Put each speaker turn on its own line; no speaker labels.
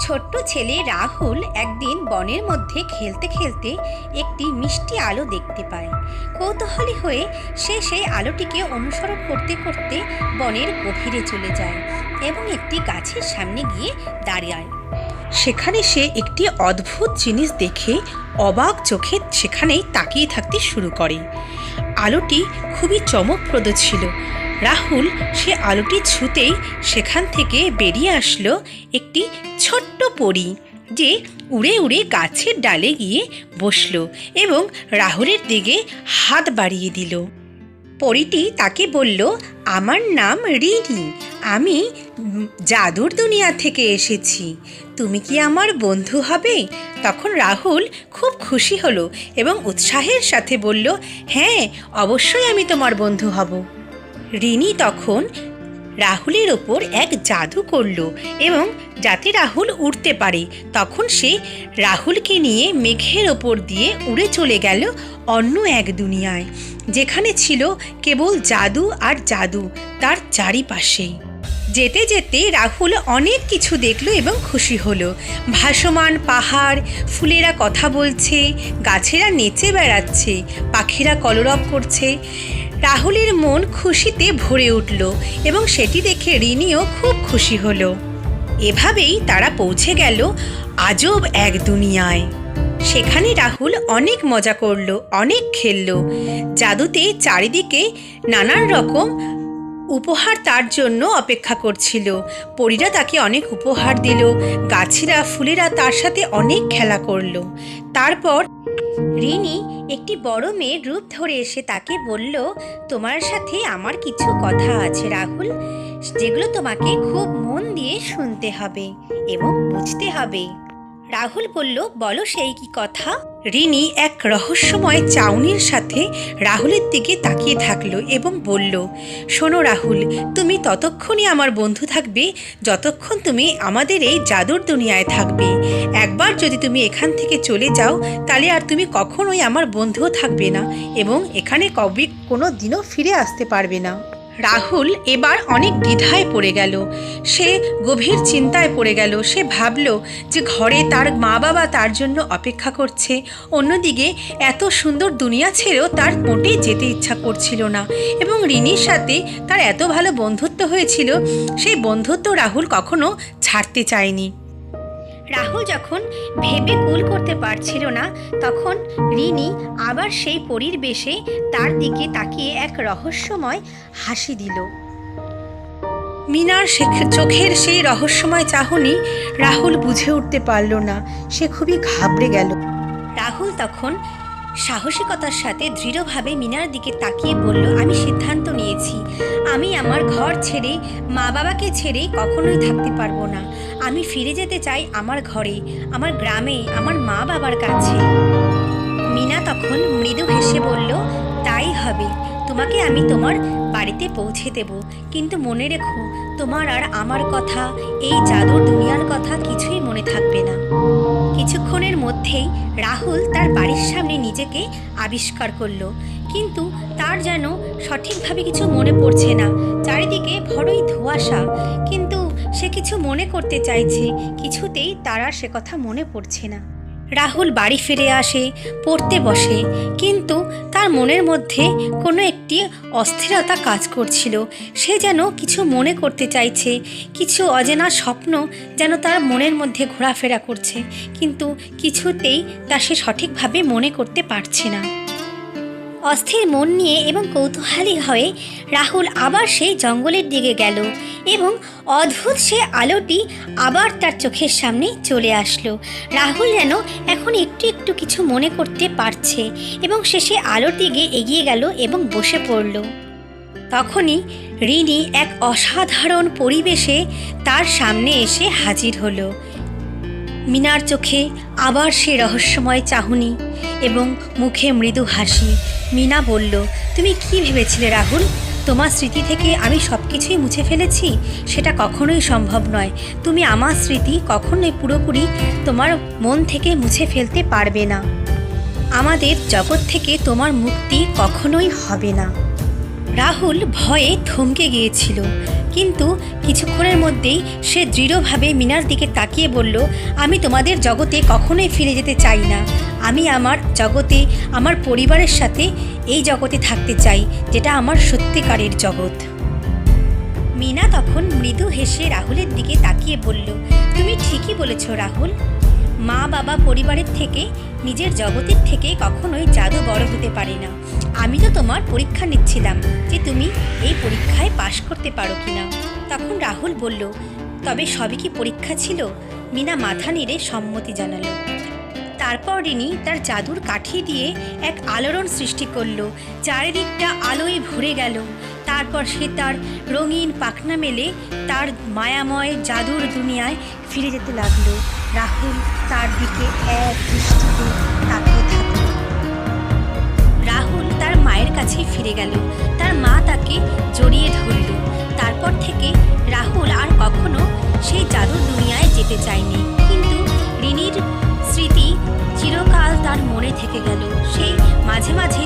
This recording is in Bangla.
ছোট্ট ছেলে রাহুল একদিন বনের মধ্যে খেলতে খেলতে একটি মিষ্টি আলো দেখতে পায়। কৌতূহলী হয়ে সে সেই আলোটিকে অনুসরণ করতে করতে বনের গভীরে চলে যায় এবং একটি গাছের সামনে গিয়ে দাঁড়ায়।
সেখানে সে একটি অদ্ভুত জিনিস দেখে অবাক চোখে সেখানেই তাকিয়ে থাকতে শুরু করে। আলোটি খুবই চমকপ্রদ ছিল। রাহুল সে আলোটি ছুতেই সেখান থেকে বেরিয়ে আসলো একটি ছোট্ট পরী, যে উড়ে উড়ে গাছের ডালে গিয়ে বসল এবং রাহুলের দিকে হাত বাড়িয়ে দিল। পরীটি তাকে বলল, আমার নাম রিনি, আমি জাদুর দুনিয়া থেকে এসেছি। তুমি কি আমার বন্ধু হবে? তখন রাহুল খুব খুশি হলো এবং উৎসাহের সাথে বলল হ্যাঁ অবশ্যই আমি তোমার বন্ধু হব। রিনি তখন রাহুলের ওপর এক জাদু করল এবং যাতে রাহুল উঠতে পারে, তখন সে রাহুলকে নিয়ে মেঘের ওপর দিয়ে উড়ে চলে গেল অন্য এক দুনিয়ায়, যেখানে ছিল কেবল জাদু আর জাদু তার চারিপাশে। যেতে যেতে রাহুল অনেক কিছু দেখল এবং খুশি হলো। ভাসমান পাহাড়, ফুলেরা কথা বলছে, গাছেরা নেচে বেড়াচ্ছে, পাখিরা কলরব করছে রাহুলের মন খুশিতে ভরে উঠল এবং সেটি দেখে রিনিও খুব খুশি হলো। এভাবেই তারা পৌঁছে গেল আজব এক দুনিয়ায়। সেখানে রাহুল অনেক মজা করল, অনেক খেললো। জাদুতে চারিদিকে নানান রকম উপহার তার জন্য অপেক্ষা করছিল। পরীরা তাকে অনেক উপহার দিল। গাছেরা, ফুলেরা তার সাথে অনেক খেলা করল। তারপর
রিনি একটি বড় মেয়ের রূপ ধরে এসে তাকে বলল, তোমার সাথে আমার কিছু কথা আছে রাহুল, যেগুলো তোমাকে খুব মন দিয়ে শুনতে হবে এবং বুঝতে হবে। রাহুল বলল, বলো সেই কি কথা?
রিনি এক রহস্যময় চাউনির সাথে রাহুলের দিকে তাকিয়ে থাকল এবং বলল, শোনো রাহুল, তুমি ততক্ষণই আমার বন্ধু থাকবে, যতক্ষণ তুমি আমাদের এই জাদুর দুনিয়ায় থাকবে। একবার যদি তুমি এখান থেকে চলে যাও, তাহলে আর তুমি কখনোই আমার বন্ধুও থাকবে না এবং এখানে কবে কোনো দিনও ফিরে আসতে পারবে না। রাহুল এবার অনেক দ্বিধায় পড়ে গেল। সে গভীর চিন্তায় পড়ে গেল। সে ভাবল যে ঘরে তার মা বাবা তার জন্য অপেক্ষা করছে। অন্যদিকে এত সুন্দর দুনিয়া ছেড়েও তার মোটেই যেতে ইচ্ছা করছিল না এবং রিনির সাথে তার এত ভালো বন্ধুত্ব হয়েছিল, সেই বন্ধুত্ব রাহুল কখনো ছাড়তে চায়নি।
রাহুল যখন ভেবে কুল করতে পারছিল না, তখন রিনি আবার সেই পরীর বেশে তার দিকে তাকিয়ে এক রহস্যময় হাসি দিল।
মিনার চোখের সেই রহস্যময় চাহনি রাহুল বুঝে উঠতে পারল না, সে খুবই ঘাবড়ে গেল।
রাহুল তখন সাহসিকতার সাথে দৃঢ়ভাবে মিনার দিকে তাকিয়ে বলল, আমি সিদ্ধান্ত নিয়েছি। আমি আমার ঘর ছেড়ে মা বাবাকে ছেড়ে কখনোই থাকতে পারব না। আমি ফিরে যেতে চাই আমার ঘরে, আমার গ্রামে, আমার মা বাবার কাছে। মিনা তখন মৃদু হেসে বলল, তাই হবে। তোমাকে আমি তোমার বাড়িতে পৌঁছে দেব। কিন্তু মনে রেখো, তোমার আর আমার কথা, এই জাদুর দুনিয়ার কথা কিছুই মনে থাকবে না। কিছুক্ষণের মধ্যেই রাহুল তার বাড়ির সামনে নিজেকে আবিষ্কার করল। কিন্তু তার যেন সঠিকভাবে কিছু মনে পড়ছে না। চারিদিকে বড়ই ধোঁয়াশা। কিন্তু সে কিছু মনে করতে চাইছে, কিছুতেই তার সে কথা মনে পড়ছে না। রাহুল বাড়ি ফিরে আসে, পড়তে বসে, কিন্তু তার মনের মধ্যে কোনো একটি অস্থিরতা কাজ করছিল। সে যেন কিছু মনে করতে চাইছে, কিছু অজানা স্বপ্ন যেন তার মনের মধ্যে ঘোরাফেরা করছে, কিন্তু কিছুতেই তা সে সঠিকভাবে মনে করতে পারছে না। অস্থির মন নিয়ে এবং কৌতূহলী হয়ে রাহুল আবার সেই জঙ্গলের দিকে গেল এবং অদ্ভুত সে আলোটি আবার তার চোখের সামনে চলে আসলো। রাহুল যেন এখন একটু একটু কিছু মনে করতে পারছে এবং সে সে আলোর দিকে এগিয়ে গেল এবং বসে পড়ল। তখনই রিনি এক অসাধারণ পরিবেশে তার সামনে এসে হাজির হলো। মিনার চোখে আবার সে রহস্যময় চাহনি এবং মুখে মৃদু হাসি। মিনা বলল, তুমি কি ভেবেছিলে রাহুল? তোমার স্মৃতি থেকে আমি সব কিছুই মুছে ফেলেছি? সেটা কখনোই সম্ভব নয়। তুমি আমার স্মৃতি কখনোই পুরোপুরি তোমার মন থেকে মুছে ফেলতে পারবে না। আমাদের জগৎ থেকে তোমার মুক্তি কখনোই হবে না। রাহুল ভয়ে থমকে গিয়েছিল। কিন্তু কিছুক্ষণের মধ্যেই সে দৃঢ়ভাবে মিনার দিকে তাকিয়ে বলল, আমি তোমাদের জগতে কখনোই ফিরে যেতে চাই না। আমি আমার জগতে, আমার পরিবারের সাথে এই জগতে থাকতে চাই, যেটা আমার সত্যিকারের জগৎ। মিনা তখন মৃদু হেসে রাহুলের দিকে তাকিয়ে বলল, তুমি ঠিকই বলেছ রাহুল। মা বাবা পরিবারের থেকে, নিজের জগতের থেকে কখনোই জাদু বড় হতে পারে না। আমি তো তোমার পরীক্ষা নিচ্ছিলাম যে তুমি এই পরীক্ষায় পাশ করতে পারো কিনা। তখন রাহুল বলল, তবে সবই কি পরীক্ষা ছিল? মিনা মাথা নেড়ে সম্মতি জানালো। তারপর রিনি তার জাদুর কাঠি দিয়ে এক আলোড়ন সৃষ্টি করল, চারিদিকটা আলোয় ভরে গেল। তারপর সে তার রঙিন পাখনা মেলে তার মায়াময় জাদুর দুনিয়ায় ফিরে যেতে লাগল। রাহুল তার দিকে এক দৃষ্টিতে তাকিয়ে থাকে রাহুল তার মায়ের কাছে ফিরে গেল। তার মা তাকে জড়িয়ে ধরল। তারপর থেকে রাহুল আর কখনো সেই জাদুর দুনিয়ায় যেতে চায়নি। কিন্তু ঋণীর স্মৃতি চিরকাল তার মনে থেকে গেল। সেই মাঝে মাঝে